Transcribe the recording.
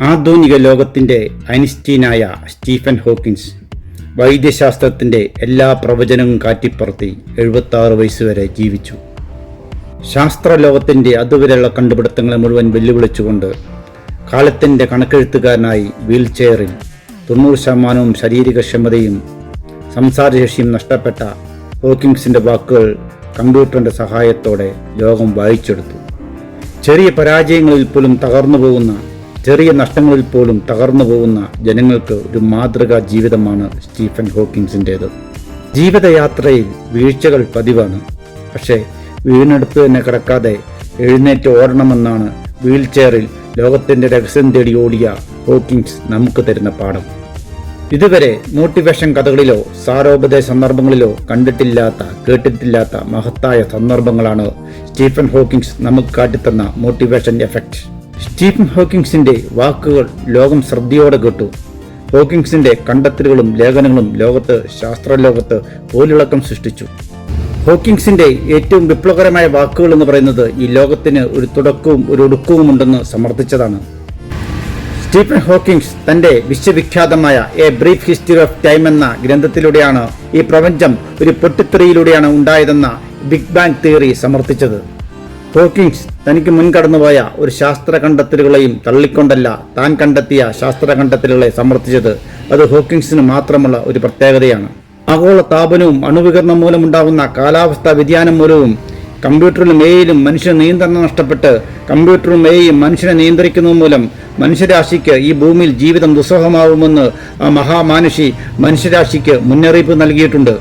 ആധുനിക ലോകത്തിന്റെ ഐൻസ്റ്റീനായ Stephen Hawkins വൈദ്യശാസ്ത്രത്തിന്റെ എല്ലാ പ്രവചനവും കാറ്റിപ്പറത്തി എഴുപത്താറ് വയസ്സുവരെ ജീവിച്ചു. ശാസ്ത്രലോകത്തിന്റെ അതുവരെയുള്ള കണ്ടുപിടുത്തങ്ങളെ മുഴുവൻ വെല്ലുവിളിച്ചുകൊണ്ട് കാലത്തിന്റെ കണക്കെഴുത്തുകാരനായി വീൽ ചെയറിൽ തൊണ്ണൂറ് ശതമാനവും ശാരീരികക്ഷമതയും സംസാരശേഷിയും നഷ്ടപ്പെട്ട ഹോക്കിങ്സിന്റെ വാക്കുകൾ കമ്പ്യൂട്ടറിന്റെ സഹായത്തോടെ ലോകം വായിച്ചെടുത്തു. ചെറിയ പരാജയങ്ങളിൽ പോലും തകർന്നു പോകുന്ന ചെറിയ നഷ്ടങ്ങളിൽ പോലും തകർന്നു പോകുന്ന ജനങ്ങൾക്ക് ഒരു മാതൃകാ ജീവിതമാണ് സ്റ്റീഫൻ ഹോക്കിൻസിന്റേത്. ജീവിതയാത്രയിൽ വീഴ്ചകൾ പതിവാണ്. പക്ഷേ വീണെടുത്ത് തന്നെ കിടക്കാതെ എഴുന്നേറ്റ് ഓടണമെന്നാണ് വീൽ ചെയറിൽ ലോകത്തിന്റെ രഹസ്യം തേടി ഓടിയ ഹോക്കിൻസ് നമുക്ക് തരുന്ന പാഠം. ഇതുവരെ മോട്ടിവേഷൻ കഥകളിലോ സാരോപദേശ സന്ദർഭങ്ങളിലോ കണ്ടിട്ടില്ലാത്ത കേട്ടിട്ടില്ലാത്ത മഹത്തായ സന്ദർഭങ്ങളാണ് സ്റ്റീഫൻ ഹോക്കിങ്സ് നമുക്ക് കാട്ടിത്തന്ന മോട്ടിവേഷൻ എഫക്റ്റ്. സ്റ്റീഫൻ ഹോക്കിങ്സിന്റെ വാക്കുകൾ ലോകം ശ്രദ്ധയോടെ കേട്ടു. ഹോക്കിങ്സിന്റെ കണ്ടെത്തലുകളും ലേഖനങ്ങളും ലോകത്ത് ശാസ്ത്രലോകത്ത് പോലിളക്കം സൃഷ്ടിച്ചു. ഹോക്കിങ്സിന്റെ ഏറ്റവും വിപ്ലവകരമായ വാക്കുകൾ എന്ന് പറയുന്നത് ഈ ലോകത്തിന് ഒരു തുടക്കവും ഒരു ഒടുക്കവും ഉണ്ടെന്ന് സമർത്ഥിച്ചതാണ്. സ്റ്റീഫൻ ഹോക്കിങ്സ് തന്റെ വിശ്വവിഖ്യാതമായ a brief history of time എന്ന ഗ്രന്ഥത്തിലൂടെയാണ് ഈ പ്രപഞ്ചം ഒരു പൊട്ടിത്തെറിയിലൂടെയാണ് ഉണ്ടായതെന്ന ബിഗ് ബാങ് തിയറി സമർത്ഥിച്ചത്. ഹോക്കിങ്സ് തനിക്ക് മുൻകടന്നുപോയ ഒരു ശാസ്ത്ര കണ്ടെത്തലുകളെയും തള്ളിക്കൊണ്ടല്ല താൻ കണ്ടെത്തിയ ശാസ്ത്ര കണ്ടെത്തലുകളെ സമർത്ഥിച്ചത്. അത് ഹോക്കിങ്സിന് മാത്രമുള്ള ഒരു പ്രത്യേകതയാണ്. ആഗോള താപനവും അണുവികരണം മൂലമുണ്ടാകുന്ന കാലാവസ്ഥാ വ്യതിയാനം മൂലവും കമ്പ്യൂട്ടറിലും എയിലും മനുഷ്യ നിയന്ത്രണം നഷ്ടപ്പെട്ട് കമ്പ്യൂട്ടറും എയും മനുഷ്യനെ നിയന്ത്രിക്കുന്നത് മൂലം മനുഷ്യരാശിക്ക് ഈ ഭൂമിയിൽ ജീവിതം ദുസ്സഹമാവുമെന്ന് ആ മഹാമാനുഷി മനുഷ്യരാശിക്ക് മുന്നറിയിപ്പ് നൽകിയിട്ടുണ്ട്.